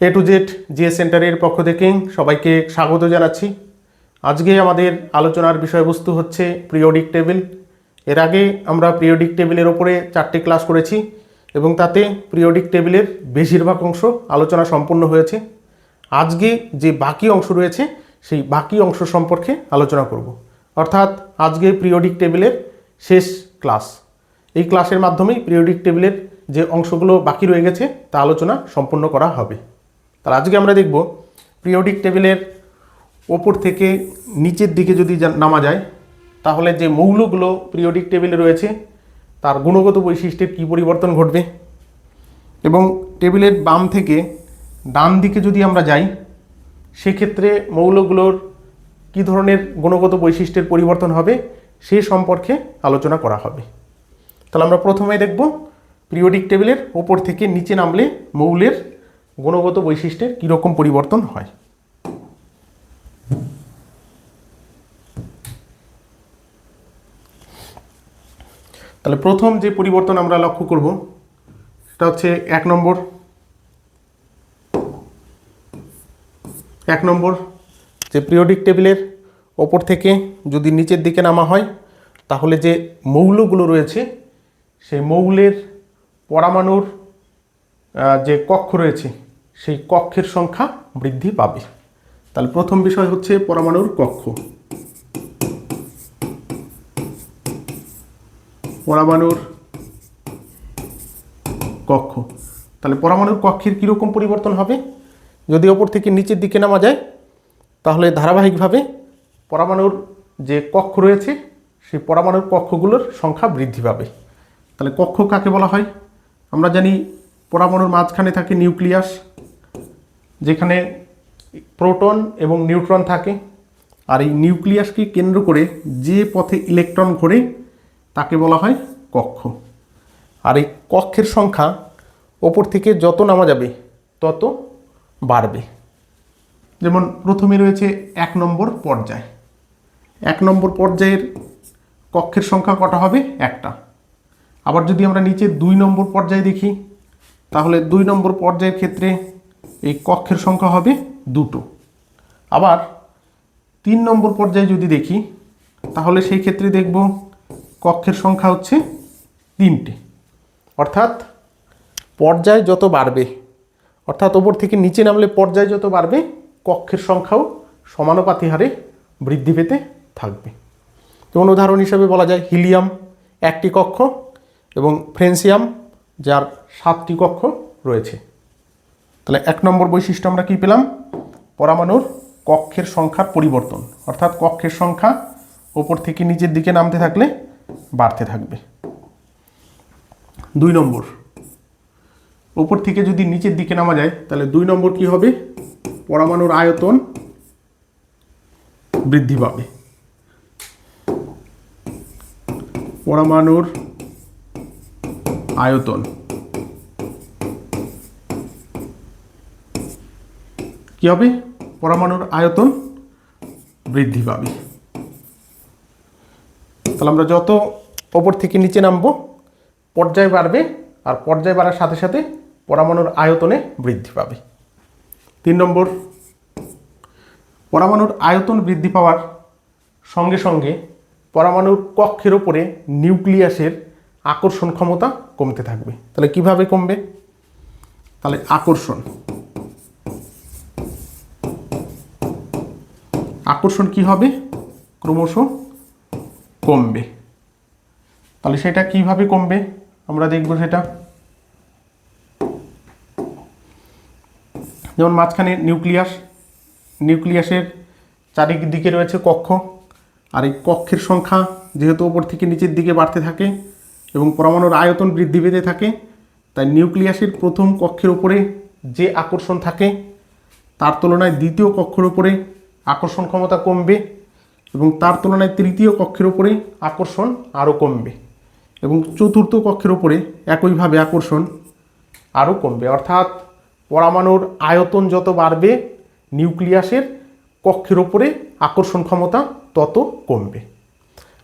A to Z GA সেন্টারের পক্ষ থেকে সবাইকে স্বাগত জানাচ্ছি। আজকে আমাদের আলোচনার বিষয়বস্তু হচ্ছে পিরিয়ডিক টেবিলের আগে আমরা পিরিয়ডিক টেবিলের ওপরে চারটি ক্লাস করেছি এবং তাতে পিরিয়ডিক টেবিলের বেশিরভাগ অংশ আলোচনা সম্পূর্ণ হয়েছে। আজকে যে বাকি অংশ রয়েছে, সেই বাকি অংশ সম্পর্কে আলোচনা করব। অর্থাৎ আজকে পিরিয়ডিক টেবিলের শেষ ক্লাস এই ক্লাসের মাধ্যমেই পিরিয়ডিক টেবিলের যে অংশগুলো বাকি রয়ে গেছে, তা আলোচনা সম্পূর্ণ করা হবে। তার আজকে আমরা দেখব পিরিয়ডিক টেবিলের ওপর থেকে নিচের দিকে যদি নামা যায়, তাহলে যে মৌলগুলো পিরিয়ডিক টেবিলে রয়েছে, তার গুণগত বৈশিষ্ট্যের কী পরিবর্তন ঘটবে? এবং টেবিলের বাম থেকে ডান দিকে যদি আমরা যাই, সেক্ষেত্রে মৌলগুলোর কী ধরনের গুণগত বৈশিষ্ট্যের পরিবর্তন হবে, সে সম্পর্কে আলোচনা করা হবে। তাহলে আমরা প্রথমে দেখব পিরিয়ডিক টেবিলের ওপর থেকে নিচে নামলে মৌলের গুণগত বৈশিষ্ট্যের কীরকম পরিবর্তন হয়? তাহলে প্রথম যে পরিবর্তন আমরা লক্ষ্য করব সেটা হচ্ছে এক নম্বর। এক নম্বর যে পিরিয়ডিক টেবিলের ওপর থেকে যদি নিচের দিকে নামা হয় তাহলে যে মৌলগুলো রয়েছে সেই মৌলের পরমাণুর আহ, যে কক্ষ রয়েছে, সেই কক্ষের সংখ্যা বৃদ্ধি পাবে। তাহলে প্রথম বিষয় হচ্ছে পরমাণুর কক্ষ। পরমাণুর কক্ষ। তাহলে পরমাণুর কক্ষের কীরকম পরিবর্তন হবে? যদি ওপর থেকে নিচের দিকে নামা যায়, তাহলে ধারাবাহিকভাবে পরমাণুর যে কক্ষ রয়েছে, সেই পরমাণুর কক্ষগুলোর সংখ্যা বৃদ্ধি পাবে। তাহলে কক্ষ কাকে বলা হয়? আমরা জানি পরমাণুর মাঝখানে থাকে নিউক্লিয়াস, যেখানে প্রোটন এবং নিউট্রন থাকে। আর এই নিউক্লিয়াসকে কেন্দ্র করে যে পথে ইলেকট্রন ঘোরে, তাকে বলা হয় কক্ষ। আর এই কক্ষের সংখ্যা ওপর থেকে যত নামা যাবে, তত বাড়বে। যেমন প্রথমে রয়েছে এক নম্বর পর্যায়। এক নম্বর পর্যায়ের কক্ষের সংখ্যা কটা হবে? একটা। আবার যদি আমরা নিচে দুই নম্বর পর্যায়ে দেখি তাহলে দুই নম্বর পর্যায়ের ক্ষেত্রে এই কক্ষের সংখ্যা হবে দুটো। আবার তিন নম্বর পর্যায়ে যদি দেখি, তাহলে সেই ক্ষেত্রে দেখব কক্ষের সংখ্যা হচ্ছে তিনটে। অর্থাৎ পর্যায় যত বাড়বে, অর্থাৎ ওপর থেকে নিচে নামলে পর্যায় যত বাড়বে, কক্ষের সংখ্যাও সমানুপাতি হারে বৃদ্ধি পেতে থাকবে। যেমন উদাহরণ হিসেবে বলা যায়, হিলিয়াম একটি কক্ষ এবং ফ্রেন্সিয়াম যার সাতটি কক্ষ রয়েছে। তাহলে এক নম্বর বৈশিষ্ট্য আমরা কি পেলাম? পরমাণুর কক্ষের সংখ্যার পরিবর্তন। অর্থাৎ কক্ষের সংখ্যা ওপর থেকে নিচের দিকে নামতে থাকলে বাড়তে থাকবে। দুই নম্বর। ওপর থেকে যদি নিচের দিকে নামা যায়, তাহলে দুই নম্বর কি হবে? পরমাণুর আয়তন বৃদ্ধি পাবে। পরমাণুর আয়তন। কি হবে? পরমাণুর আয়তন বৃদ্ধি পাবে। তাহলে আমরা যত ওপর থেকে নিচে নামবো, পর্যায় বাড়বে আর পর্যায় বাড়ার সাথে সাথে পরমাণুর আয়তনে বৃদ্ধি পাবে। তিন নম্বর, পরমাণুর আয়তন বৃদ্ধি পাওয়ার সঙ্গে সঙ্গে পরমাণুর কক্ষের ওপরে নিউক্লিয়াসের আকর্ষণ ক্ষমতা কমতে থাকবে। তাহলে কীভাবে কমবে? তাহলে আকর্ষণ। আকর্ষণ কি হবে? ক্রমশ কমবে। তাহলে সেটা কীভাবে কমবে? আমরা দেখব সেটা। যেমন মাঝখানে নিউক্লিয়াস, নিউক্লিয়াসের চারিদিকে রয়েছে কক্ষ, আর এই কক্ষের সংখ্যা যেহেতু ওপর থেকে নিচের দিকে বাড়তে থাকে এবং পরমাণুর আয়তন বৃদ্ধি পেতে থাকে, তাই নিউক্লিয়াসের প্রথম কক্ষের উপরে যে আকর্ষণ থাকে, তার তুলনায় দ্বিতীয় কক্ষের উপরে আকর্ষণ ক্ষমতা কমবে এবং তার তুলনায় তৃতীয় কক্ষের উপরে আকর্ষণ আরও কমবে এবং চতুর্থ কক্ষের উপরে একইভাবে আকর্ষণ আরও কমবে। অর্থাৎ পরমাণুর আয়তন যত বাড়বে, নিউক্লিয়াসের কক্ষের ওপরে আকর্ষণ ক্ষমতা তত কমবে।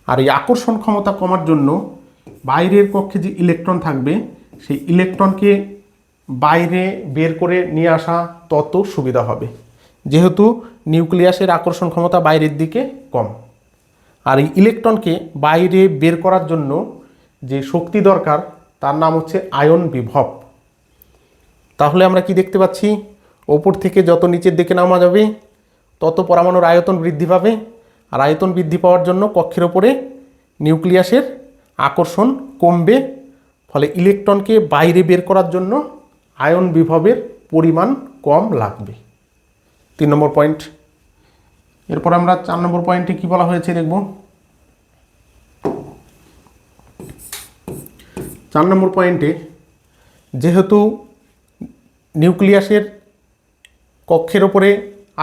আর এই আকর্ষণ ক্ষমতা কমার জন্য বাইরের কক্ষে যে ইলেকট্রন থাকবে, সেই ইলেকট্রনকে বাইরে বের করে নিয়ে আসা তত সুবিধা হবে। যেহেতু নিউক্লিয়াসের আকর্ষণ ক্ষমতা বাইরের দিকে কম। আর এই ইলেকট্রনকে বাইরে বের করার জন্য যে শক্তি দরকার, তার নাম হচ্ছে আয়ন বিভব। তাহলে আমরা কি দেখতে পাচ্ছি? ওপর থেকে যত নিচের দিকে নামা যাবে, তত পরমাণুর আয়তন বৃদ্ধি পাবে। আর আয়তন বৃদ্ধি পাওয়ার জন্য কক্ষের ওপরে নিউক্লিয়াসের আকর্ষণ কমবে, ফলে ইলেকট্রনকে বাইরে বের করার জন্য আয়ন বিভবের পরিমাণ কম লাগবে। তিন নম্বর পয়েন্ট। এরপর আমরা চার নম্বর পয়েন্টে কি বলা হয়েছে দেখব? চার নম্বর পয়েন্টে, যেহেতু নিউক্লিয়াসের কক্ষের ওপরে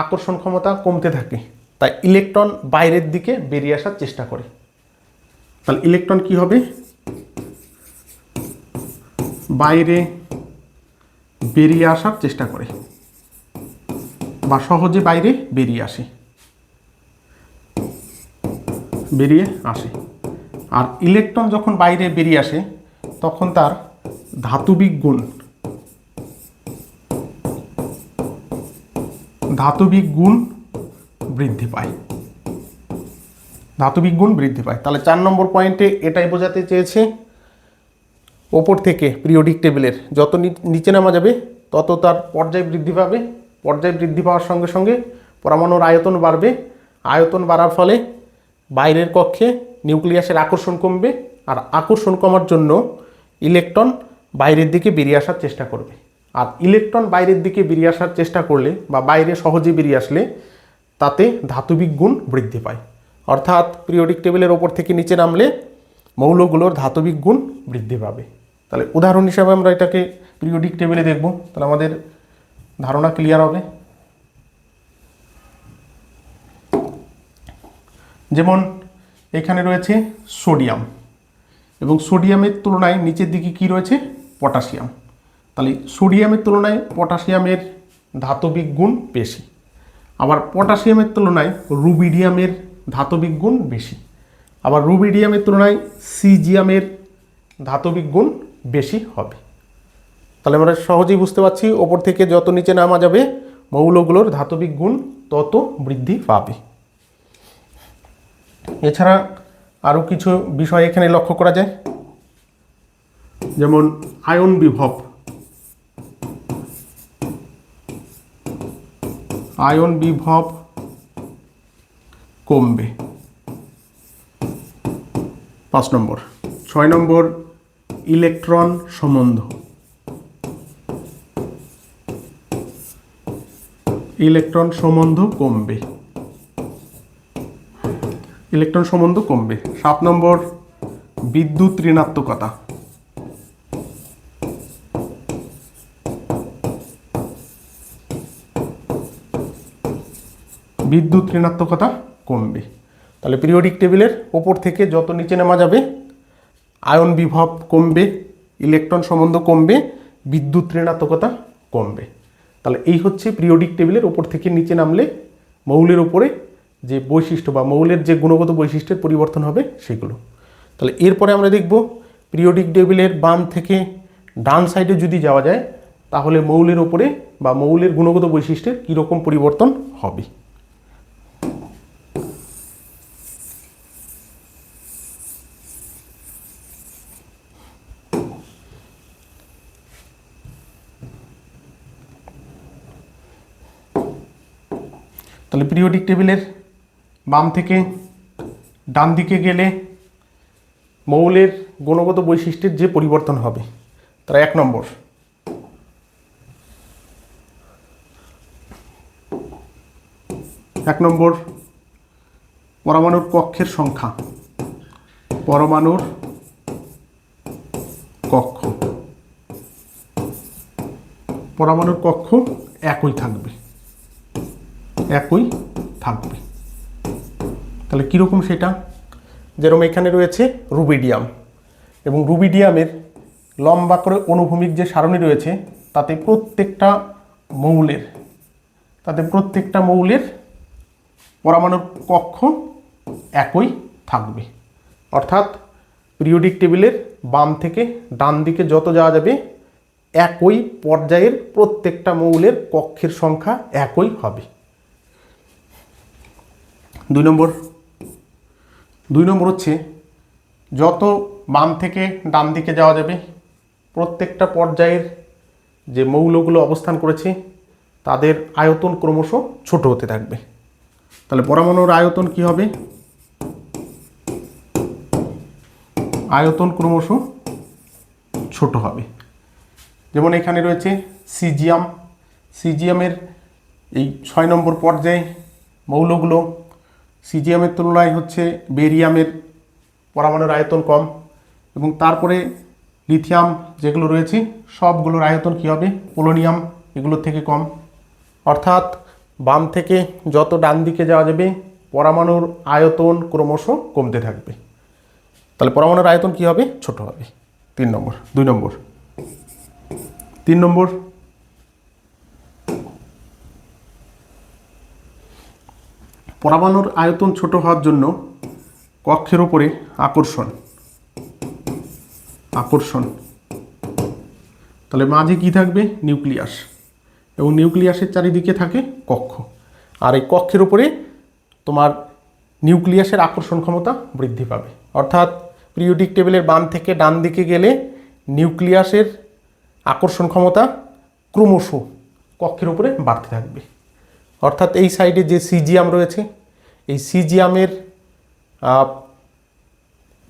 আকর্ষণ ক্ষমতা কমতে থাকে, তাই ইলেকট্রন বাইরের দিকে বেরিয়ে আসার চেষ্টা করে। তাহলে ইলেকট্রন কি হবে? বাইরে বেরিয়ে আসার চেষ্টা করে বা সহজে বাইরে বেরিয়ে আসে। বেরিয়ে আসে। আর ইলেকট্রন যখন বাইরে বেরিয়ে আসে, তখন তার ধাতুবিক গুণ ধাতুবিক গুণ বৃদ্ধি পায়। ধাতুবিক গুণ বৃদ্ধি পায়। তাহলে চার নম্বর পয়েন্টে এটাই বোঝাতে চেয়েছে, ওপর থেকে পিরিয়ডিক টেবিলের যত নিচে নামা যাবে, তত তার পর্যায় বৃদ্ধি পাবে। পর্যায় বৃদ্ধি পাওয়ার সঙ্গে সঙ্গে পরমাণুর আয়তন বাড়বে। আয়তন বাড়ার ফলে বাইরের কক্ষে নিউক্লিয়াসের আকর্ষণ কমবে আর আকর্ষণ কমার জন্য ইলেকট্রন বাইরের দিকে বেরিয়ে আসার চেষ্টা করবে। আর ইলেকট্রন বাইরের দিকে বেরিয়ে আসার চেষ্টা করলে বা বাইরে সহজে বেরিয়ে আসলে তাতে ধাতবিক গুণ বৃদ্ধি পায়। অর্থাৎ পিরিয়ডিক টেবিলের ওপর থেকে নিচে নামলে মৌলগুলোর ধাতবিক গুণ বৃদ্ধি পাবে। তাহলে উদাহরণ হিসাবে আমরা এটাকে পিরিয়ডিক টেবিলে দেখব। তাহলে আমাদের ধারণা ক্লিয়ার হবে। যেমন এখানে রয়েছে সোডিয়াম এবং সোডিয়ামের তুলনায় নিচের দিকে কি রয়েছে? পটাশিয়াম। তাহলে সোডিয়ামের তুলনায় পটাশিয়ামের ধাতবিক গুণ বেশি। আবার পটাশিয়ামের তুলনায় রুবিডিয়ামের ধাতবিক গুণ বেশি। আবার রুবিডিয়ামের তুলনায় সিজিয়ামের ধাতবিক গুণ বেশি হবে। তাহলে আমরা সহজেই বুঝতে পারছি, ওপর থেকে যত নিচে নামা যাবে, মৌলগুলোর ধাতবিক গুণ তত বৃদ্ধি পাবে। এছাড়া আরও কিছু বিষয় এখানে লক্ষ্য করা যায়। যেমন আয়ন বিভব। আয়ন বিভব কমবে। পাঁচ নম্বর। ছয় নম্বর, ইলেকট্রন সম্বন্ধ। ইলেকট্রন সম্বন্ধ কমবে। ইলেকট্রন সম্বন্ধ কমবে। সাত নম্বর, বিদ্যুৎ ঋণাত্মকতা। বিদ্যুৎ ঋণাত্মকতা কমবে। তাহলে পিরিয়ডিক টেবিলের ওপর থেকে যত নিচে নামা যাবে আয়ন বিভব কমবে ইলেকট্রন সম্বন্ধ কমবে, বিদ্যুৎ ঋণাত্মকতা কমবে। তাহলে এই হচ্ছে পিরিয়ডিক টেবিলের ওপর থেকে নিচে নামলে মৌলের ওপরে যে বৈশিষ্ট্য বা মৌলের যে গুণগত বৈশিষ্ট্যের পরিবর্তন হবে সেগুলো। তাহলে এরপরে আমরা দেখব পিরিয়ডিক টেবিলের বাম থেকে ডান সাইডে যদি যাওয়া যায়, তাহলে মৌলের ওপরে বা মৌলের গুণগত বৈশিষ্ট্যের কীরকম পরিবর্তন হবে। তাহলে পিরিয়ডিক টেবিলের বাম থেকে ডান দিকে গেলে মৌলের গুণগত বৈশিষ্ট্যের যে পরিবর্তন হবে, তারা এক নম্বর। এক নম্বর, পরমাণুর কক্ষের সংখ্যা। পরমাণুর কক্ষ। পরমাণুর কক্ষ একই থাকবে। একই থাকবে। তাহলে কীরকম সেটা? যেরকম এখানে রয়েছে রুবিডিয়াম এবং রুবিডিয়ামের লম্বা করে অনুভূমিক যে সারণী রয়েছে, তাতে প্রত্যেকটা মৌলের, তাতে প্রত্যেকটা মৌলের পরমাণুর কক্ষ একই থাকবে। অর্থাৎ পিরিয়ডিক টেবিলের বাম থেকে ডান দিকে যত যাওয়া যাবে, একই পর্যায়ের প্রত্যেকটা মৌলের কক্ষের সংখ্যা একই হবে। দুই নম্বর। দুই নম্বর হচ্ছে, যত বাম থেকে ডান দিকে যাওয়া যাবে, প্রত্যেকটা পর্যায়ের যে মৌলগুলো অবস্থান করেছে, তাদের আয়তন ক্রমশ ছোট হতে থাকবে। তাহলে পরমাণুর আয়তন কি হবে? আয়তন ক্রমশ ছোট হবে। যেমন এখানে রয়েছে সিজিয়াম। সিজিয়ামের এই ছয় নম্বর পর্যায়ে মৌলগুলো সিজিয়ামের তুলনায় হচ্ছে বেরিয়ামের পরমাণুর আয়তন কম এবং তারপরে লিথিয়াম যেগুলো রয়েছে, সবগুলোর আয়তন কী হবে? পোলোনিয়াম এগুলোর থেকে কম। অর্থাৎ বাম থেকে যত ডান দিকে যাওয়া যাবে, পরমাণুর আয়তন ক্রমশ কমতে থাকবে। তাহলে পরমাণুর আয়তন কী হবে? ছোট হবে। তিন নম্বর, দুই নম্বর। তিন নম্বর পরমাণুর আয়তন ছোট হওয়ার জন্য কক্ষের ওপরে আকর্ষণ। আকর্ষণ। তাহলে মাঝে কি থাকবে? নিউক্লিয়াস। এবং নিউক্লিয়াসের চারিদিকে থাকে কক্ষ। আর এই কক্ষের উপরে তোমার নিউক্লিয়াসের আকর্ষণ ক্ষমতা বৃদ্ধি পাবে। অর্থাৎ পিরিয়ডিক টেবিলের বাম থেকে ডান দিকে গেলে নিউক্লিয়াসের আকর্ষণ ক্ষমতা ক্রমশ কক্ষের উপরে বাড়তে থাকবে। অর্থাৎ এই সাইডে যে সিজিয়াম রয়েছে, এই সিজিয়ামের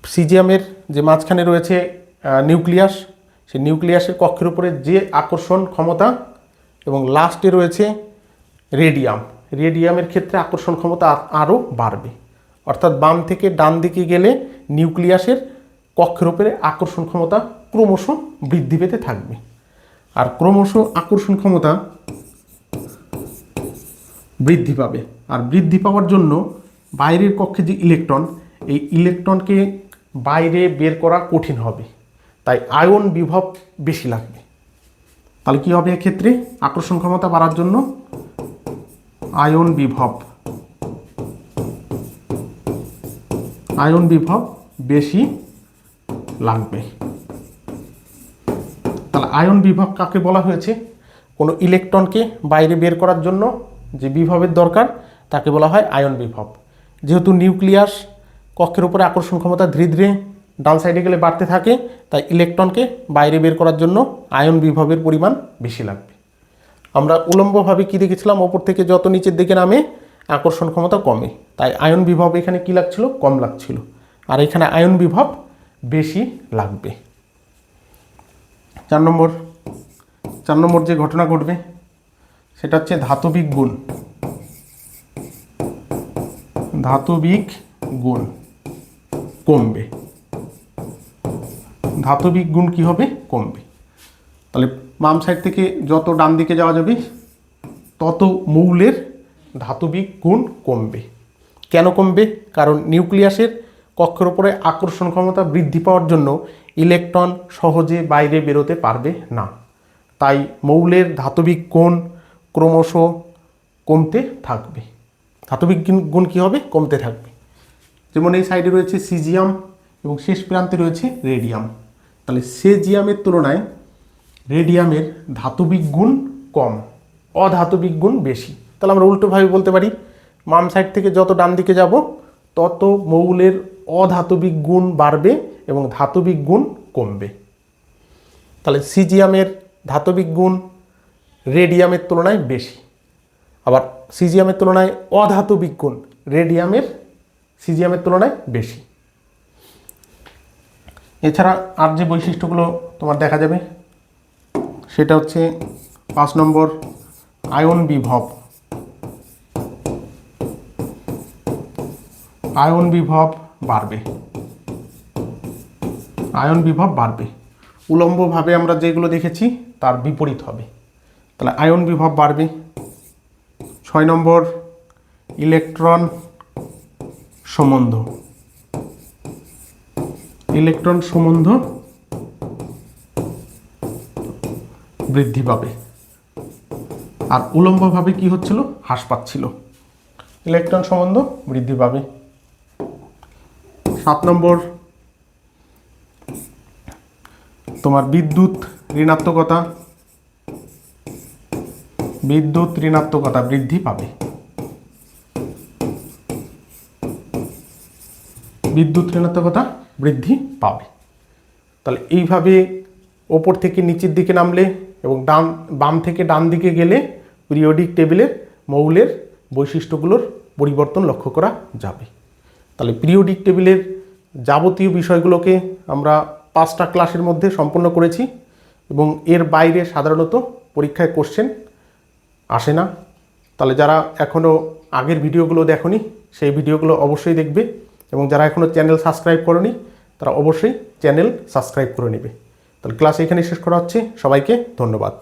সিজিয়ামের যে মাঝখানে রয়েছে নিউক্লিয়াস, সেই নিউক্লিয়াসের কক্ষের উপরে যে আকর্ষণ ক্ষমতা এবং লাস্টে রয়েছে রেডিয়াম। রেডিয়ামের ক্ষেত্রে আকর্ষণ ক্ষমতা আরও বাড়বে। অর্থাৎ বাম থেকে ডান দিকে গেলে নিউক্লিয়াসের কক্ষের উপরে আকর্ষণ ক্ষমতা ক্রমশ বৃদ্ধি পেতে থাকবে। আর ক্রমশ আকর্ষণ ক্ষমতা বৃদ্ধি পাবে। আর বৃদ্ধি পাওয়ার জন্য বাইরের কক্ষে যে ইলেকট্রন, এই ইলেকট্রনকে বাইরে বের করা কঠিন হবে। তাই আয়ন বিভব বেশি লাগবে। তাহলে কী হবে এক্ষেত্রে? আকর্ষণ ক্ষমতা বাড়ার জন্য আয়ন বিভব। আয়ন বিভব বেশি লাগবে। তাহলে আয়ন বিভব কাকে বলা হয়েছে? কোনো ইলেকট্রনকে বাইরে বের করার জন্য যে বিভবের দরকার, তাকে বলা হয় আয়ন বিভব। যেহেতু নিউক্লিয়াস কক্ষের উপরে আকর্ষণ ক্ষমতা ধীরে ধীরে ডান সাইডে গেলে বাড়তে থাকে, তাই ইলেকট্রনকে বাইরে বের করার জন্য আয়ন বিভবের পরিমাণ বেশি লাগবে। আমরা উলম্বভাবে কী দেখেছিলাম? ওপর থেকে যত নিচের দিকে নামে, আকর্ষণ ক্ষমতা কমে। তাই আয়ন বিভব এখানে কী লাগছিল? কম লাগছিল। আর এখানে আয়ন বিভব বেশি লাগবে। চার নম্বর চার নম্বর যে ঘটনা ঘটবে সেটা হচ্ছে ধাতবিক গুণ। ধাতবিক গুণ কমবে। ধাতবিক গুণ কি হবে? কমবে। তাহলে বাম সাইড থেকে যত ডান দিকে যাওয়া যাবে, তত মৌলের ধাতবিক গুণ কমবে। কেন কমবে? কারণ নিউক্লিয়াসের কক্ষের ওপরে আকর্ষণ ক্ষমতা বৃদ্ধি পাওয়ার জন্য ইলেকট্রন সহজে বাইরে বেরোতে পারবে না। তাই মৌলের ধাতবিক গুণ ক্রমশ কমতে থাকবে। ধাতবিক গুণ কী হবে? কমতে থাকবে। যেমন এই সাইডে রয়েছে সিজিয়াম এবং শেষ প্রান্তে রয়েছে রেডিয়াম তাহলে সেজিয়ামের তুলনায় রেডিয়ামের ধাতবিক গুণ কম, অধাতবিক গুণ বেশি। তাহলে আমরা উল্টোভাবে বলতে পারি মাম সাইড থেকে যত ডান দিকে যাব, তত মৌলের অধাতবিক গুণ বাড়বে এবং ধাতবিক গুণ কমবে। তাহলে সিজিয়ামের ধাতবিক গুণ রেডিয়ামের তুলনায় বেশি। আবার সিজিয়ামের তুলনায় অধাতবিক গুণ রেডিয়ামের সিজিয়ামের তুলনায় বেশি। এছাড়া আর যে বৈশিষ্ট্যগুলো তোমার দেখা যাবে, সেটা হচ্ছে পাঁচ নম্বর আয়ন বিভব। আয়ন বিভব বাড়বে। আয়ন বিভব বাড়বে। উলম্বভাবে আমরা যেগুলো দেখেছি, তার বিপরীত হবে। তাহলে আয়ন বিভব বাড়বে। ছয় নম্বর, ইলেকট্রন সম্বন্ধ। ইলেকট্রন সম্বন্ধ বৃদ্ধি পাবে। আর উলম্বভাবে কি হচ্ছিল? হ্রাস পাচ্ছিল। ইলেকট্রন সম্বন্ধ বৃদ্ধি পাবে। সাত নম্বর, তোমার বিদ্যুৎ ঋণাত্মকতা। বিদ্যুৎ ঋণাত্মকতা বৃদ্ধি পাবে। বিদ্যুৎ ঋণাত্মকতা বৃদ্ধি পাবে। তাহলে এইভাবে ওপর থেকে নিচের দিকে নামলে এবং ডান, বাম থেকে ডান দিকে গেলে পিরিয়ডিক টেবিলের মৌলের বৈশিষ্ট্যগুলোর পরিবর্তন লক্ষ্য করা যাবে। তাহলে পিরিয়ডিক টেবিলের যাবতীয় বিষয়গুলোকে আমরা পাঁচটা ক্লাসের মধ্যে সম্পন্ন করেছি এবং এর বাইরে সাধারণত পরীক্ষায় কোশ্চেন আসে না। তাহলে যারা এখনও আগের ভিডিওগুলো দেখনি, সেই ভিডিওগুলো অবশ্যই দেখবে এবং যারা এখনও চ্যানেল সাবস্ক্রাইব করনি, তারা অবশ্যই চ্যানেল সাবস্ক্রাইব করে নেবে। তাহলে ক্লাস এখানে শেষ করা হচ্ছে। সবাইকে ধন্যবাদ।